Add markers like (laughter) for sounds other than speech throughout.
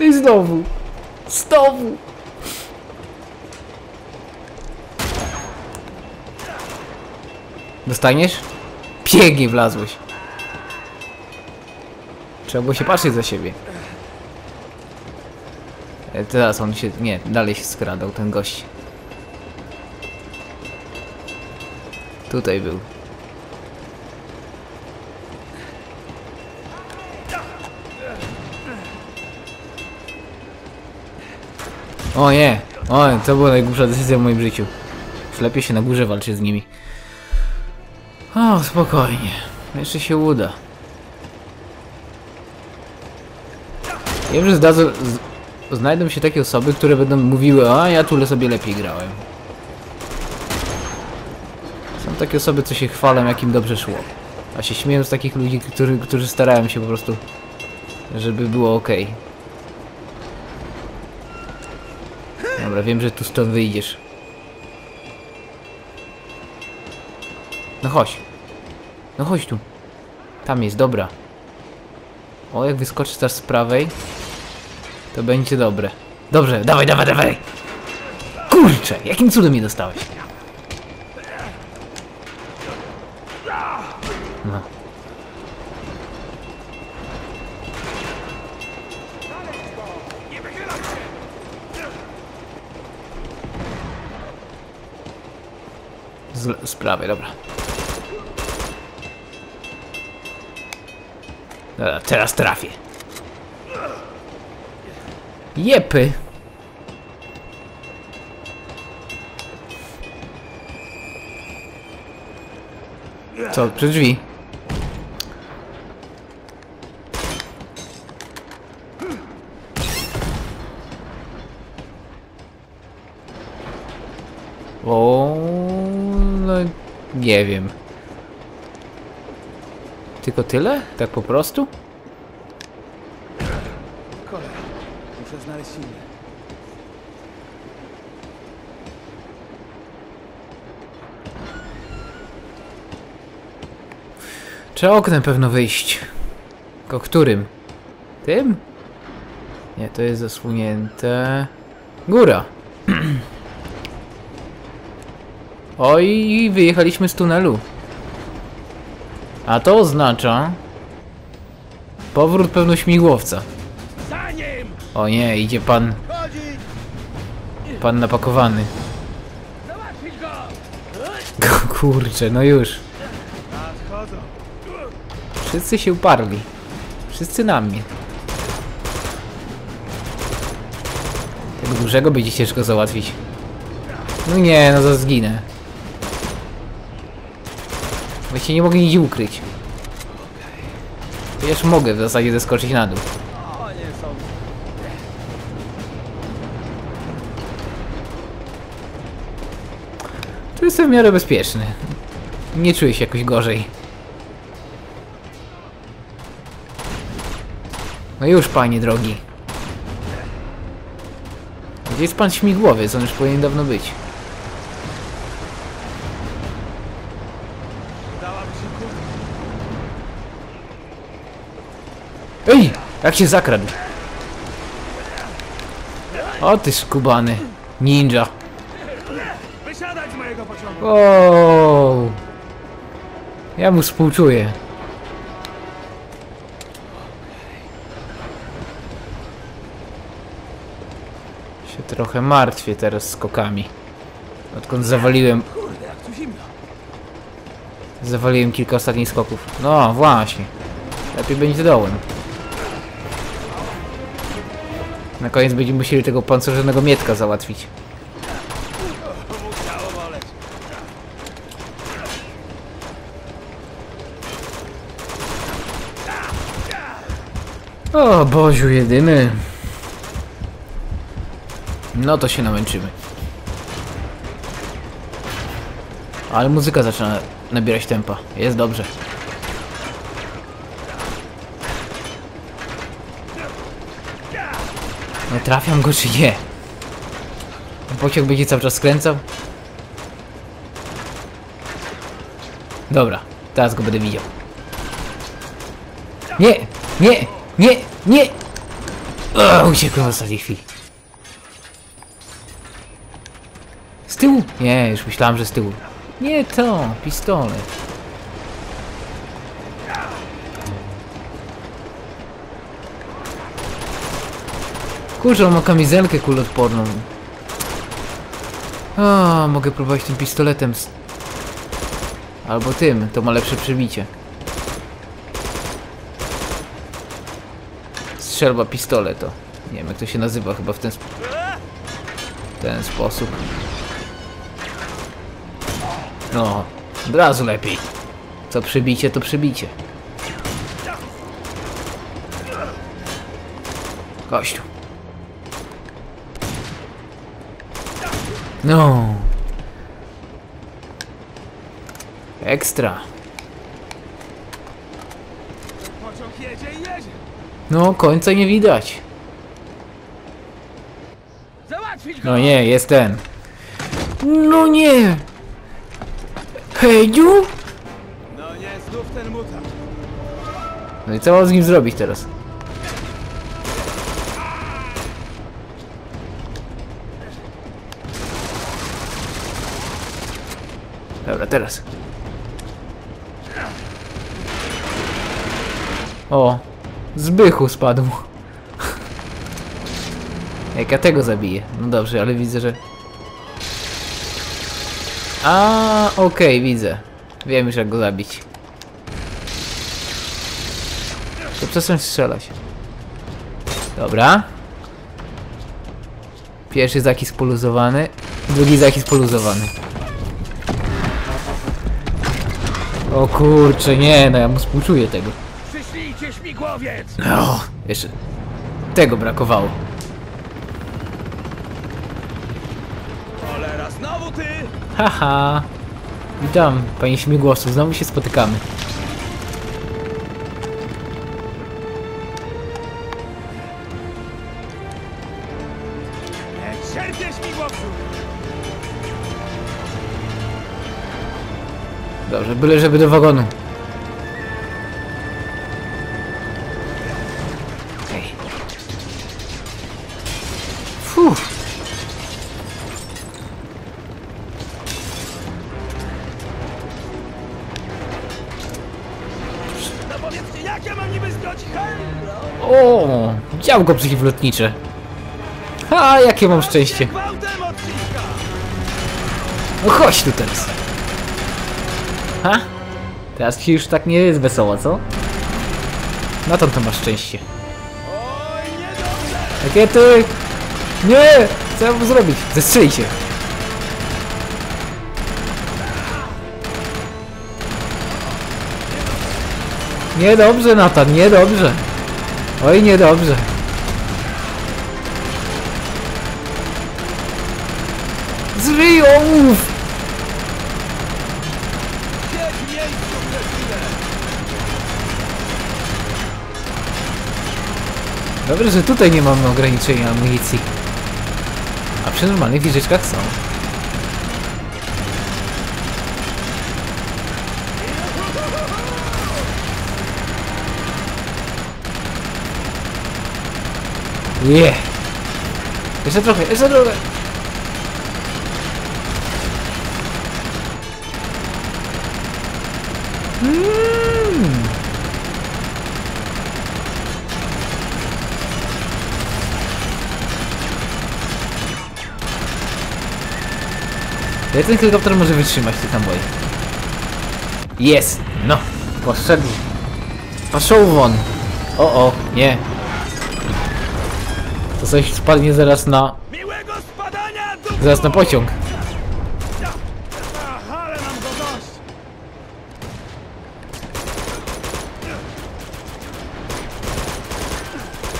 I znowu. Znowu. Dostaniesz? Pięknie wlazłeś. Trzeba było się patrzeć za siebie. E, Teraz on się... Nie, dalej się skradał ten gość. Tutaj był. O nie! O, to była najgłupsza decyzja w moim życiu. Lepiej się na górze walczy z nimi. O, spokojnie. Jeszcze się uda. Wiem, że zdadzą, z, znajdą się takie osoby, które będą mówiły, a ja tu sobie lepiej grałem. Są takie osoby, co się chwalą, jak im dobrze szło. A się śmieją z takich ludzi, którzy, którzy starają się po prostu, żeby było ok. Dobra, wiem, że tu stąd wyjdziesz. No chodź. No chodź tu. Tam jest, dobra. O, jak wyskoczysz teraz z prawej, to będzie dobre. Dobrze, dawaj, dawaj, dawaj! Kurczę, jakim cudem mnie dostałeś? No. Z, z prawej, dobra. Dobra, teraz trafię. Jepy. Co, przy drzwi? O, no nie wiem. Tylko tyle? Tak po prostu? Muszę znaleźć inne. Trzeba oknem pewno wyjść. Tylko którym? Tym? Nie, to jest zasłonięte. Góra. Oj, wyjechaliśmy z tunelu. A to oznacza... Powrót pewno śmigłowca. O nie, idzie pan... Pan napakowany. Kurczę, no już. Wszyscy się uparli. Wszyscy na mnie. Tego dużego będzie ciężko załatwić. No nie, no to zginę. Właściwie nie mogę nigdzie ukryć. Już mogę w zasadzie zeskoczyć na dół. Tu jestem w miarę bezpieczny. Nie czuję się jakoś gorzej. No już, panie drogi. Gdzie jest pan śmigłowiec? On już powinien dawno być. Ej! Jak się zakradł? O ty skubany. Ninja. Wysiadać z mojego pociągu! O. Ja mu współczuję. Się trochę martwię teraz skokami. Odkąd zawaliłem, Kurde, jak tu zimno. zawaliłem kilka ostatnich skoków. No właśnie. Lepiej będzie dołem. Na koniec będziemy musieli tego pancerzonego mietka załatwić. O Boziu jedyny. No to się namęczymy. Ale muzyka zaczyna nabierać tempa. Jest dobrze. Trafiam go czy nie? Pociąg będzie cały czas skręcał? Dobra, teraz go będę widział. Nie, nie, nie, nie! O, uciekłem w ostatniej chwili. Z tyłu? Nie, już myślałem, że z tyłu. Nie to, pistolet. Kurczę, on ma kamizelkę kuloodporną. A, mogę próbować tym pistoletem. Albo tym, to ma lepsze przebicie. Strzelba pistoleto. Nie wiem jak to się nazywa chyba w ten, ten sposób. No, od razu lepiej. Co przybicie, to przybicie. Chodź No. Ekstra. Pociąg jedzie i jedzie. No, końca nie widać. No nie, jest ten. No nie! Heju? No nie, znów ten mutant. No i co mam z nim zrobić teraz? Dobra, teraz. O, Zbychu spadł. (laughs) Jak ja tego zabiję. No dobrze, ale widzę, że... A, okej, widzę. Wiem już jak go zabić. To przestań strzelać. Dobra. Pierwszy zakis poluzowany, drugi zakis poluzowany. O kurczę, nie, no ja mu współczuję tego. Przyślijcie śmigłowiec! No, jeszcze tego brakowało. Cholera, znowu ty! Haha. Witam, panie śmigłowcu, znowu się spotykamy. Dobrze, byle żeby do wagonu. Ej. Fuh. O, działko przeciwlotnicze. Ha, jakie mam szczęście. No chodź tu teraz. Teraz ci już tak nie jest wesoło, co? Na to to masz szczęście. Rakiety! Nie! Co ja mam zrobić? Zestrzelij się! Niedobrze, Natan, niedobrze. Oj, niedobrze. Zryj, ołów! Dobrze, że tutaj nie mamy ograniczenia amunicji. A przy normalnych wieżyczkach są. Nie. Jeszcze trochę, jeszcze trochę. Mm. Jak ten helikopter może wytrzymać tych naboi? Jest! No! Poszedł! Poszł won! O, o, nie! To coś spadnie zaraz na... Zaraz na pociąg.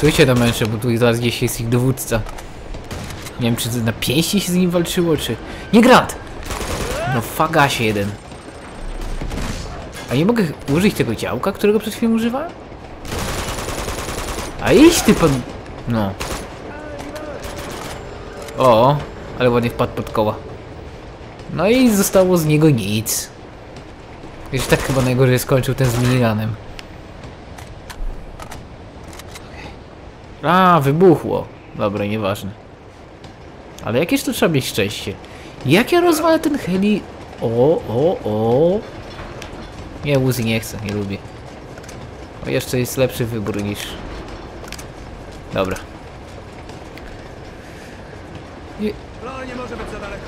Tu się domęczę, bo tu zaraz gdzieś jest ich dowódca. Nie wiem, czy to na pięści się z nim walczyło, czy... Nie granat! No fagasie jeden. A nie mogę użyć tego działka, którego przed chwilą używałem? A iść ty pan... No. O, ale ładnie wpadł pod koła. No i zostało z niego nic. Już tak chyba najgorzej skończył ten z miniganem. A, wybuchło. Dobra, nieważne. Ale jakież to trzeba mieć szczęście. Jak ja rozwalę ten heli... O, o, o. Nie, Uzi nie chcę, nie lubię. O, jeszcze jest lepszy wybór niż... Dobra. No nie może być za daleko.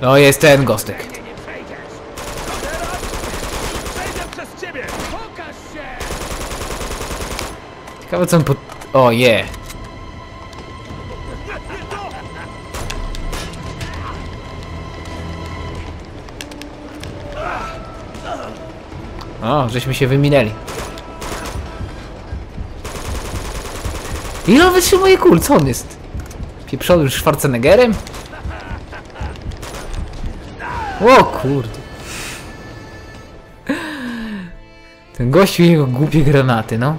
No jest ten gostek. Nie. Ciekawe co on pod... O, je. O, żeśmy się wyminęli. Ile on wytrzymuje kul? Co on jest? Pieprzonym Schwarzeneggerem? O kurde. Ten gościu jego głupie granaty, no.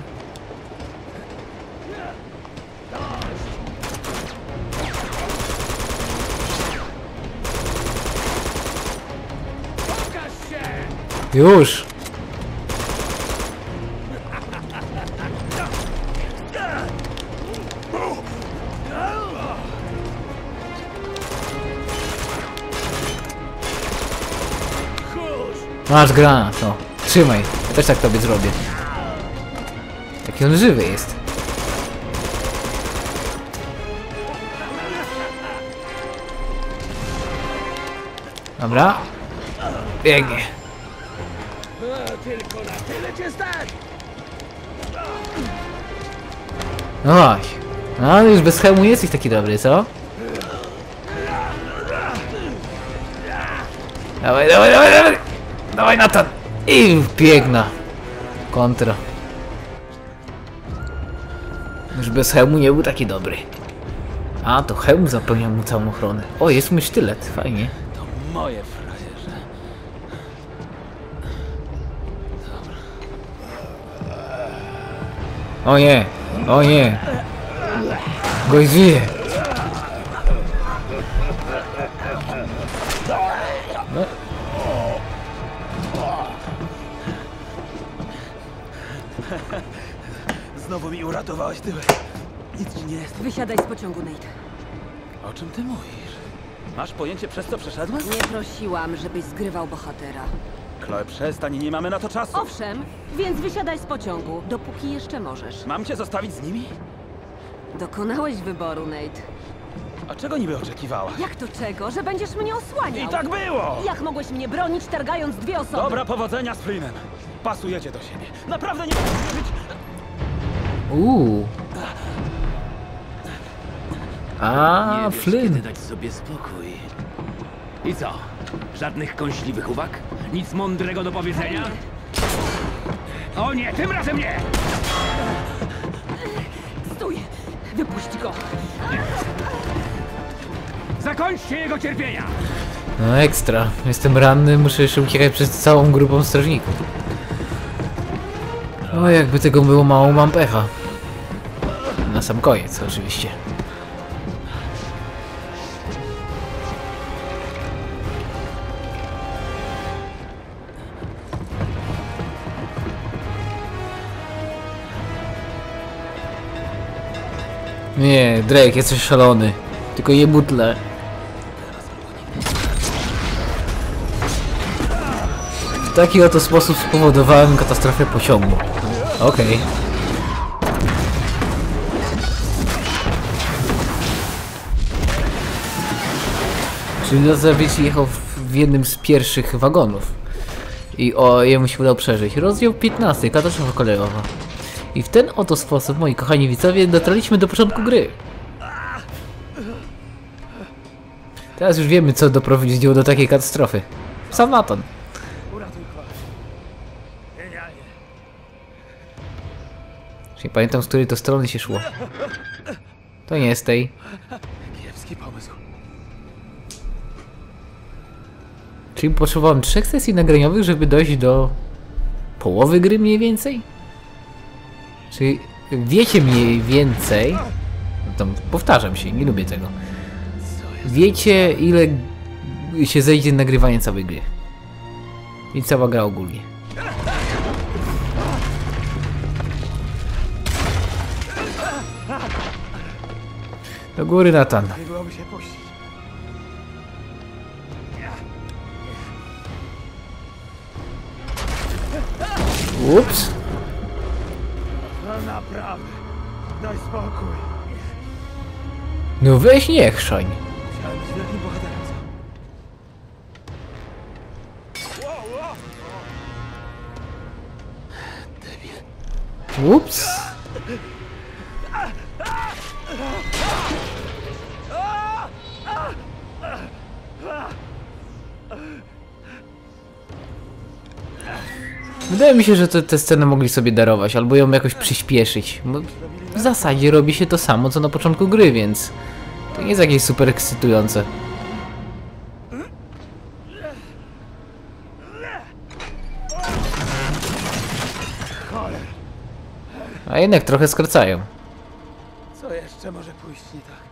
Już. Masz granat, no. Trzymaj. Też tak tobie zrobię. Jaki on żywy jest. Dobra. Biegnie. Na stać. No już bez hełmu jesteś taki dobry, co? Dawaj, dawaj, dawaj, dawaj! Dawaj Natan! I piękna. Kontra. Już bez hełmu nie był taki dobry. A, to hełm zapełnia mu całą ochronę. O, jest mój sztylet, fajnie. To moje O nie, o nie. Gość żyje. Znowu mi uratowałeś tyłek. Nic ci nie jest. Wysiadaj z pociągu, Nate. O czym ty mówisz? Masz pojęcie przez co przeszedłem? Nie prosiłam, żebyś zgrywał bohatera. Chloe, przestań, nie mamy na to czasu. Owszem, więc wysiadaj z pociągu, dopóki jeszcze możesz. Mam cię zostawić z nimi? Dokonałeś wyboru, Nate. A czego niby oczekiwałaś? Jak to czego? Że będziesz mnie osłaniał? I tak było! Jak mogłeś mnie bronić, targając dwie osoby? Dobra, powodzenia z Flynnem. Pasujecie do siebie. Naprawdę nie mogę wierzyć. Uuu. A, nie wiesz, Flynn. dać sobie spokój. I co? Żadnych kąśliwych uwag? Nic mądrego do powiedzenia? O nie, tym razem nie! Stój! Wypuść go! Zakończcie jego cierpienia! No ekstra. Jestem ranny, muszę jeszcze uciekać przez całą grupą strażników. O, jakby tego było mało, mam pecha. Na sam koniec, oczywiście. Nie, Drake, jesteś szalony. Tylko je butle. W taki oto sposób spowodowałem katastrofę pociągu. Okej. Czyli Lazarevich jechał w jednym z pierwszych wagonów. I o, jemu się udało przeżyć. Rozdział 15, katastrofa kolejowa. I w ten oto sposób, moi kochani widzowie, dotarliśmy do początku gry. Teraz już wiemy, co doprowadziło do takiej katastrofy. Sam. Genialnie. Już nie pamiętam, z której to strony się szło. To nie z tej. Kiepski pomysł. Czyli potrzebowałem trzech sesji nagraniowych, żeby dojść do połowy gry mniej więcej? Wiecie mniej więcej... No Tam powtarzam się, nie lubię tego. Wiecie ile się zejdzie nagrywanie całej gry. I cała gra ogólnie. Do góry, Natan. Ups. Daj spokój. No weź nie chrzań. Ups. Wydaje mi się, że te, te sceny mogli sobie darować, albo ją jakoś przyspieszyć. Bo w zasadzie robi się to samo, co na początku gry, więc to nie jest jakieś super ekscytujące. A jednak trochę skracają. Co jeszcze może pójść nie tak?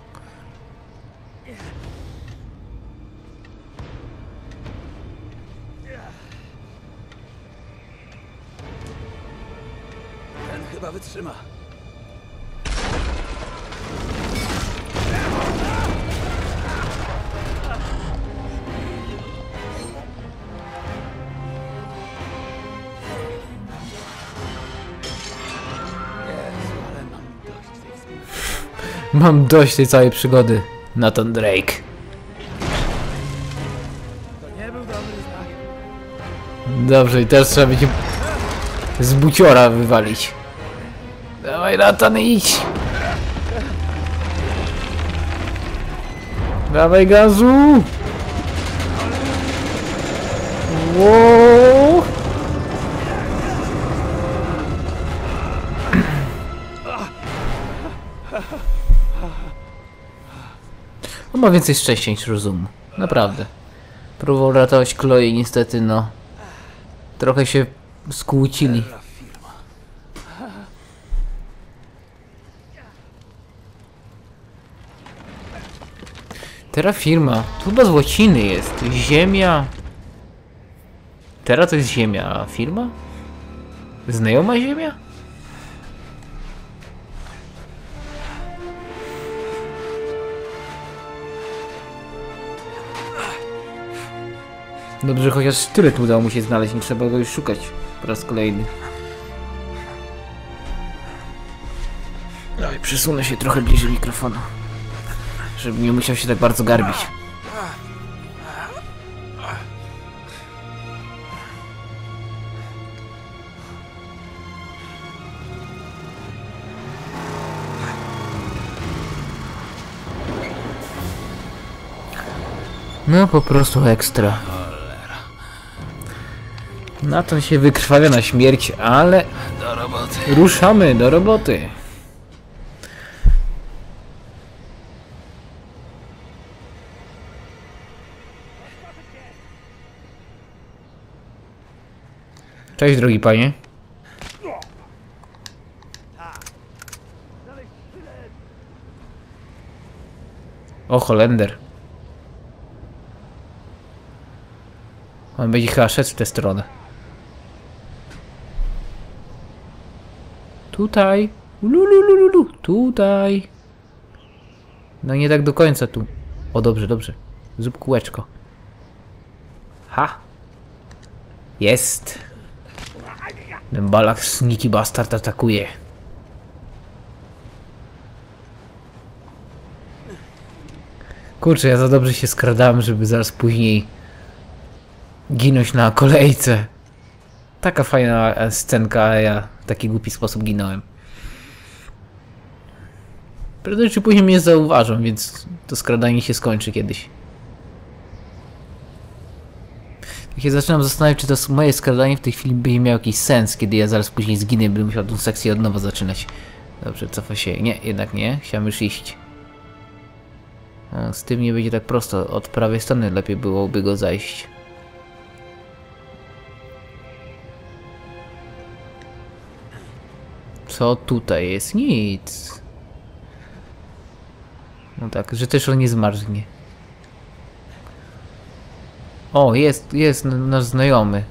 Chyba wytrzyma. Mam dość tej całej przygody. Nathan Drake. To nie był dobry znak. Dobrze, i teraz trzeba będzie z buciora wywalić. Dawaj Nathan, idź! Dawaj gazu! Wow! On ma więcej szczęścia niż rozumu. Naprawdę. Próbował ratować Chloe niestety no... Trochę się skłócili. Terra firma. Tu chyba z łaciny jest. Ziemia. Terra to jest ziemia, a firma? Znajoma ziemia? Dobrze, chociaż sztylet udało mu się znaleźć, nie trzeba go już szukać po raz kolejny. No i przesunę się trochę bliżej mikrofonu, żeby nie musiał się tak bardzo garbić. No po prostu ekstra. Nathan się wykrwawia na śmierć, ale Do ruszamy do roboty. Cześć drogi panie. O Holender. On będzie chyba szedł w tę stronę. Tutaj. Lulululu. Tutaj. No nie tak do końca tu. O dobrze, dobrze. Zrób kółeczko. Ha. Jest. Ten balak Sneaky Bastard atakuje. Kurczę, ja za dobrze się skradałem, żeby zaraz później ginąć na kolejce. Taka fajna scenka, a ja w taki głupi sposób ginąłem. Prędzej czy później mnie zauważą, więc to skradanie się skończy kiedyś. Tak się zaczynam zastanawiać, czy to moje skradanie w tej chwili będzie miało jakiś sens, kiedy ja zaraz później zginę i będę musiał tą sekcję od nowa zaczynać. Dobrze, cofa się. Nie, jednak nie. Chciałem już iść. O, z tym nie będzie tak prosto. Od prawej strony lepiej byłoby go zajść. Co tutaj jest? Nic. No tak, że też on nie zmarznie. O, jest, jest nasz znajomy.